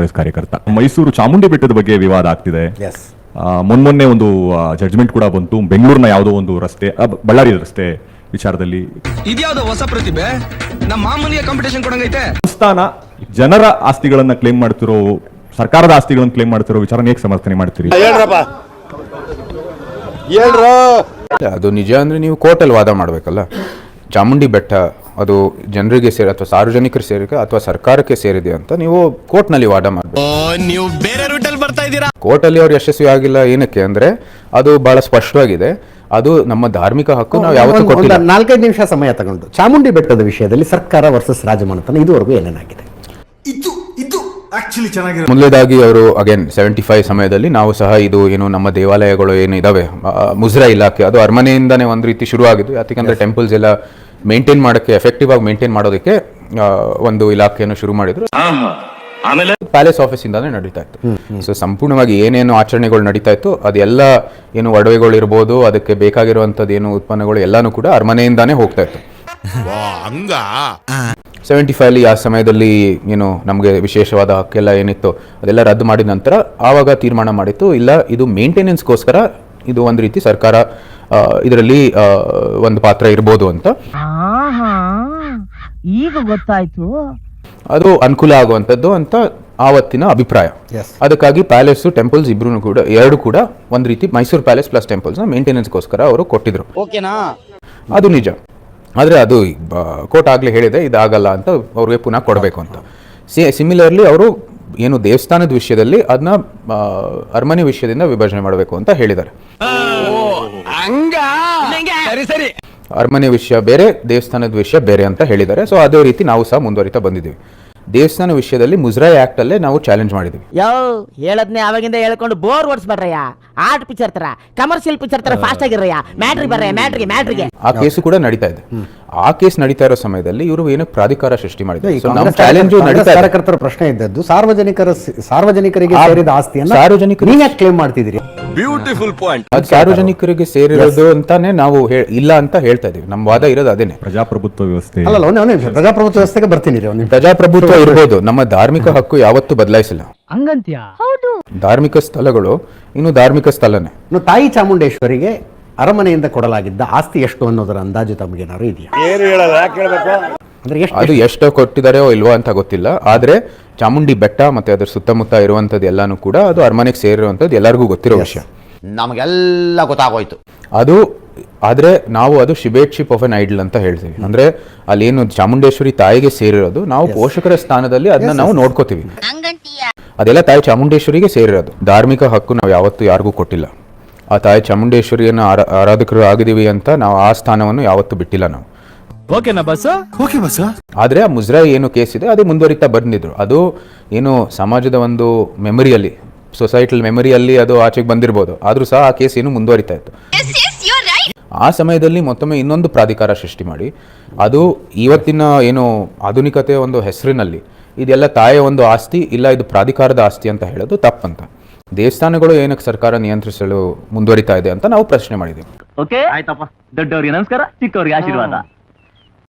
ಕಾಂಗ್ರೆಸ್ ಕಾರ್ಯಕರ್ತ. ಮೈಸೂರು ಚಾಮುಂಡಿ ಬೆಟ್ಟದ ಬಗ್ಗೆ ವಿವಾದ ಆಗ್ತಿದೆ. ಮೊನ್ಮೊನ್ನೆ ಒಂದು ಜಡ್ಜ್ಮೆಂಟ್ ಕೂಡ ಬಂತು. ಬೆಂಗಳೂರಿನ ಯಾವುದೋ ಒಂದು ರಸ್ತೆ ಬಳ್ಳಾರಿ ರಸ್ತೆ ವಿಚಾರದಲ್ಲಿ. ಇದ್ಯಾವುದೋ ಹೊಸ ಪ್ರತಿಭೆ? ನಮ್ಮ ಮಾಮೂಲಿಗೆ ಕಾಂಪಿಟೇಷನ್ ಕೊಡಂಗೈತೆ. ಸಂಸ್ಥಾನ ಜನರ ಆಸ್ತಿಗಳನ್ನ ಕ್ಲೇಮ್ ಮಾಡ್ತಿರೋ ಸರ್ಕಾರದ ಆಸ್ತಿಗಳನ್ನ ಕ್ಲೇಮ್ ಮಾಡ್ತಿರೋ ವಿಚಾರ ಹೇಗೆ ಸಮರ್ಥನೆ ಮಾಡ್ತೀರಿ? ಹೇಳ್ರಪ್ಪ. ಹೇಳ್ರು. ಅದು ನಿಜ ಅಂದ್ರೆ ನೀವು ಕೋರ್ಟಲ್ಲಿ ವಾದ ಮಾಡಬೇಕಲ್ಲ. ಚಾಮುಂಡಿ ಬೆಟ್ಟ ಅದು ಜನರಿಗೆ ಸೇರಿ ಅಥವಾ ಸಾರ್ವಜನಿಕರು ಸೇರಿಕೆ ಅಥವಾ ಸರ್ಕಾರಕ್ಕೆ ಸೇರಿದೆ ಅಂತ ನೀವು ಕೋರ್ಟ್ನಲ್ಲಿ ವಾದ ಮಾಡಬೇಕು. ನೀವು ಬೇರೆ ರೂಟಲ್ಲಿ ಬರ್ತಾ ಇದ್ದೀರಾ? ಕೋರ್ಟಲ್ಲಿ ಅವ್ರು ಯಶಸ್ವಿ ಆಗಿಲ್ಲ ಏನಕ್ಕೆ ಅಂದ್ರೆ ಅದು ಬಹಳ ಸ್ಪಷ್ಟವಾಗಿದೆ. ಅದು ನಮ್ಮ ಧಾರ್ಮಿಕ ಹಕ್ಕು ನಾವು ಯಾವತ್ತೂ ಕೊಟ್ಟಿಲ್ಲ. ನಾಲ್ಕೈದು ನಿಮಿಷ ಸಮಯ ತಗೊಂಡು ಚಾಮುಂಡಿ ಬೆಟ್ಟದ ವಿಷಯದಲ್ಲಿ ಸರ್ಕಾರ ವರ್ಸಸ್ ರಾಜಮನೆತನ ಇದುವರೆಗೂ ಏನೇನಾಗಿದೆ? ಇದು ಇದು ಆಕ್ಚುಲಿ ಚೆನ್ನಾಗಿದೆ ಮೊದಲೇದಾಗಿ ಅವರು ಅಗೇನ್ ಸೆವೆಂಟಿ ಫೈವ್ ಸಮಯದಲ್ಲಿ ನಾವು ಸಹ ಇದು ಏನು ನಮ್ಮ ದೇವಾಲಯಗಳು ಏನು ಇದಾವೆ ಮುಜ್ರಾ ಮುಜರಾ ಇಲಾಖೆ ಅದು ಅರಮನೆಯಿಂದಾನೇ ಒಂದು ರೀತಿ ಶುರು ಆಗಿದ್ದು ಯಾಕಂದ್ರೆ ಟೆಂಪಲ್ಸ್ ಎಲ್ಲ ಮೇಂಟೈನ್ ಮಾಡೋಕ್ಕೆ ಎಫೆಕ್ಟಿವ್ ಆಗಿ ಮೇಂಟೈನ್ ಮಾಡೋದಕ್ಕೆ ಒಂದು ಇಲಾಖೆಯನ್ನು ಶುರು ಮಾಡಿದ್ರು. ಆಮೇಲೆ? ಪ್ಯಾಲೇಸ್ ಆಫೀಸ್ ಇಂದಾನೆ ನಡೀತಾ ಇತ್ತು. ಸೊ ಸಂಪೂರ್ಣವಾಗಿ ಏನೇನು ಆಚರಣೆಗಳು ನಡೀತಾ ಇತ್ತು ಅದೆಲ್ಲ ಏನು ಒಡವೆಗಳು ಇರ್ಬೋದು ಅದಕ್ಕೆ ಬೇಕಾಗಿರುವಂತದ್ದು ಏನು ಉತ್ಪನ್ನಗಳು ಎಲ್ಲಾನು ಕೂಡ ಅರಮನೆಯಿಂದಾನೇ ಹೋಗ್ತಾ ಇತ್ತು. ಸೆವೆಂಟಿ ಫೈವ್ ಆ. ಸಮಯದಲ್ಲಿ ಏನು ನಮಗೆ ವಿಶೇಷವಾದ ಹಕ್ಕೆಲ್ಲ ಏನಿತ್ತು ಅದೆಲ್ಲ ರದ್ದು ಮಾಡಿದ ನಂತರ ಆವಾಗ ತೀರ್ಮಾನ ಮಾಡಿತ್ತು ಇಲ್ಲ ಇದು ಮೇಂಟೆನೆನ್ಸ್ಗೋಸ್ಕರ ಇದು ಒಂದು ರೀತಿ ಸರ್ಕಾರ ಇದರಲ್ಲಿ ಒಂದು ಪಾತ್ರ ಇರ್ಬೋದು ಅಂತ. ಆಹಾ ಈಗ ಗೊತ್ತಾಯ್ತು. ಅದು ಅನುಕೂಲ ಆಗುವಂಥದ್ದು ಅಂತ ಆವತ್ತಿನ ಅಭಿಪ್ರಾಯ. Yes. ಅದಕ್ಕಾಗಿ ಪ್ಯಾಲೇಸ್ ಟೆಂಪಲ್ಸ್ ಇಬ್ರು ಕೂಡ ಎರಡು ಕೂಡ ಒಂದ್ ರೀತಿ ಮೈಸೂರು ಪ್ಯಾಲೇಸ್ ಪ್ಲಸ್ ಟೆಂಪಲ್ಸ್ನ ಮೇಂಟೆನೆನ್ಸ್ಗೋಸ್ಕರ ಅವರು ಕೊಟ್ಟಿದ್ರು. ಅದು ನಿಜ. ಆದರೆ ಅದು ಕೋರ್ಟ್ ಆಗಲೇ ಹೇಳಿದೆ ಇದಾಗಲ್ಲ ಅಂತ ಅವ್ರಿಗೆ ಪುನಃ ಕೊಡಬೇಕು ಅಂತ. ಸಿ ಸಿಮಿಲರ್ಲಿ ಅವರು ಏನು ದೇವಸ್ಥಾನದ ವಿಷಯದಲ್ಲಿ ಅದನ್ನ ಅರಮನೆ ವಿಷಯದಿಂದ ವಿಭಜನೆ ಮಾಡಬೇಕು ಅಂತ ಹೇಳಿದ್ದಾರೆ. ಹಂಗ? ಸರಿ ಸರಿ. ಅರಮನೆ ವಿಷಯ ಬೇರೆ ದೇವಸ್ಥಾನದ ವಿಷಯ ಬೇರೆ ಅಂತ ಹೇಳಿದ್ದಾರೆ. ಸೊ ಅದೇ ರೀತಿ ನಾವು ಸಹ ಮುಂದುವರಿತಾ ಬಂದಿದ್ದೀವಿ. ದೇವಸ್ಥಾನ ವಿಷಯದಲ್ಲಿ ಮುಜರಾಯಿ ಆಕ್ಟ್ ಅಲ್ಲೇ ನಾವು ಚಾಲೆಂಜ್ ಮಾಡಿದ್ವಿ ಯೋ ಹೇಳದ್ನೇ ಅವಾಗಿಂದ ಹೇಳ್ಕೊಂಡು ಬೋರ್ ಓಡಿಸ್ಬೇಡ್ರಯ್ಯ. ಆರ್ಟ್ ಪಿಕ್ಚರ್ ತರ ಕಮರ್ಷಿಯಲ್ ಪಿಕ್ಚರ್ ತರ ಫಾಸ್ಟ್ ಆಗಿರ್ರಯ್ಯ. ಮ್ಯಾಟ್ರಿ ಬರ್ರಯ್ಯ ಮ್ಯಾಟ್ರಿಗೆ ಮ್ಯಾಟ್ರಿಗೆ ಆ ಕೇಸು ಕೂಡ ನಡೀತಾ ಇದೆ. ಆ ಕೇಸ್ ನಡೀತಾ ಇರೋ ಸಮಯದಲ್ಲಿ ಇವರು ಏನಕ್ಕೆ ಪ್ರಾಧಿಕಾರ ಸೃಷ್ಟಿ ಮಾಡಿದ್ದಾರೆ. ಕಾರ್ಯಕರ್ತರ ಪ್ರಶ್ನೆ ಇದ್ದದ್ದು ಸಾರ್ವಜನಿಕರ ಸಾರ್ವಜನಿಕರಿಗೆ ಸೇರಿದ ಆಸ್ತಿಯನ್ನು ಸಾರ್ವಜನಿಕರು- ನೀವ್ ಯಾಕೆ ಕ್ಲೇಮ್ ಮಾಡ್ತಿದ್ದೀರಿ? ಬ್ಯೂಟಿಫುಲ್ ಪಾಯಿಂಟ್ ಅದು ಸಾರ್ವಜನಿಕರಿಗೆ ಸೇರಿರೋದು ಅಂತಾನೆ ನಾವು ಇಲ್ಲ ಅಂತ ಹೇಳ್ತಾ ಇದೀವಿ. ನಮ್ಮ ವಾದ ಇರೋದು ಅದೇನೆ. ಪ್ರಜಾಪ್ರಭುತ್ವ ವ್ಯವಸ್ಥೆ. ಅಲ್ಲ ಒಂದೇ ಒಂದೇ ನಿಮಿಷ. ಪ್ರಜಾಪ್ರಭುತ್ವ ವ್ಯವಸ್ಥೆಗೆ ಬರ್ತೀನಿ ರೀ ಪ್ರಜಾಪ್ರಭುತ್ವ ಇರ್ಬೋದು. ನಮ್ಮ ಧಾರ್ಮಿಕ ಹಕ್ಕು ಯಾವತ್ತೂ ಬದಲಾಯಿಸಿಲ್ಲ. ಹೌದು. ಧಾರ್ಮಿಕ ಸ್ಥಳಗಳು ಇನ್ನು ಧಾರ್ಮಿಕ ಸ್ಥಳನೇ. ಇನ್ನು ತಾಯಿ ಚಾಮುಂಡೇಶ್ವರಿಗೆ ಅರಮನೆಯಿಂದ ಕೊಡಲಾಗಿದ್ದ ಆಸ್ತಿ ಎಷ್ಟು ಅನ್ನೋದರ ಅಂದಾಜು ತಮಗೇನಾದ್ರು ಇದೆಯಾ? ಅಂದ್ರೆ ಎಷ್ಟು ಅದು ಎಷ್ಟು ಕೊಟ್ಟಿದಾರೋ ಇಲ್ವೋ ಅಂತ ಗೊತ್ತಿಲ್ಲ. ಆದ್ರೆ ಚಾಮುಂಡಿ ಬೆಟ್ಟ ಮತ್ತೆ ಅದರ ಸುತ್ತಮುತ್ತ ಇರುವಂತದ್ದು ಎಲ್ಲಾನು ಕೂಡ ಅದು ಅರಮನೆಗೆ ಸೇರಿರುವಂತದ್ದು ಎಲ್ಲರಿಗೂ ಗೊತ್ತಿರೋ ವಿಷಯ. ನಮಗೆಲ್ಲ ಗೊತ್ತಾಗೋಯ್ತು. ಅದು ಆದ್ರೆ ನಾವು ಅದು ಶಿಬೇಟ್ಶಿಪ್ ಆಫ್ ಎನ್ ಐಡಲ್ ಅಂತ ಹೇಳ್ತೀವಿ. ಅಂದ್ರೆ ಅಲ್ಲಿ ಏನು ಚಾಮುಂಡೇಶ್ವರಿ ತಾಯಿಗೆ ಸೇರಿರೋದು ನಾವು ಪೋಷಕರ ಸ್ಥಾನದಲ್ಲಿ ಅದನ್ನ ನಾವು ನೋಡ್ಕೋತೀವಿ. ಅದೆಲ್ಲ ತಾಯಿ ಚಾಮುಂಡೇಶ್ವರಿಗೆ ಸೇರಿರೋದು. ಧಾರ್ಮಿಕ ಹಕ್ಕು ನಾವು ಯಾವತ್ತೂ ಯಾರಿಗೂ ಕೊಟ್ಟಿಲ್ಲ. ಆ ತಾಯಿ ಚಾಮುಂಡೇಶ್ವರಿಯನ್ನು ಆರಾ ಆರಾಧಕರು ಆಗಿದ್ದೀವಿ ಅಂತ ನಾವು ಆ ಸ್ಥಾನವನ್ನು ಯಾವತ್ತೂ ಬಿಟ್ಟಿಲ್ಲ ನಾವು. ಓಕೆ ಬಸ್ ಆದರೆ ಆ ಮುಜ್ರಾ ಏನು ಕೇಸ್ ಇದೆ ಅದು ಮುಂದುವರಿತಾ ಬಂದಿದ್ರು. ಅದು ಏನು ಸಮಾಜದ ಒಂದು ಮೆಮೊರಿಯಲ್ಲಿ ಸೊಸೈಟಲ್ ಮೆಮೊರಿಯಲ್ಲಿ ಅದು ಆಚೆಗೆ ಬಂದಿರ್ಬೋದು. ಆದರೂ ಸಹ ಆ ಕೇಸ್ ಏನು ಮುಂದುವರಿತಾ ಇತ್ತು. ಆ ಸಮಯದಲ್ಲಿ ಮತ್ತೊಮ್ಮೆ ಇನ್ನೊಂದು ಪ್ರಾಧಿಕಾರ ಸೃಷ್ಟಿ ಮಾಡಿ ಅದು ಇವತ್ತಿನ ಏನು ಆಧುನಿಕತೆಯ ಒಂದು ಹೆಸರಿನಲ್ಲಿ ಇದೆಲ್ಲ ತಾಯಿಯ ಒಂದು ಆಸ್ತಿ ಇಲ್ಲ ಇದು ಪ್ರಾಧಿಕಾರದ ಆಸ್ತಿ ಅಂತ ಹೇಳೋದು ತಪ್ಪಂತ. ದೇವಸ್ಥಾನಗಳು ಏನಕ್ಕೆ ಸರ್ಕಾರ ನಿಯಂತ್ರಿಸಲು ಮುಂದುವರಿತಾ ಇದೆ ಅಂತ ನಾವು ಪ್ರಶ್ನೆ ಮಾಡಿದೀವಿ ಓಕೆ ಆಯ್ತಪ್ಪ. ದೊಡ್ಡವ್ರಿಗೆ ನಮಸ್ಕಾರ ಚಿಕ್ಕವ್ರಿಗೆ ಆಶೀರ್ವಾದ.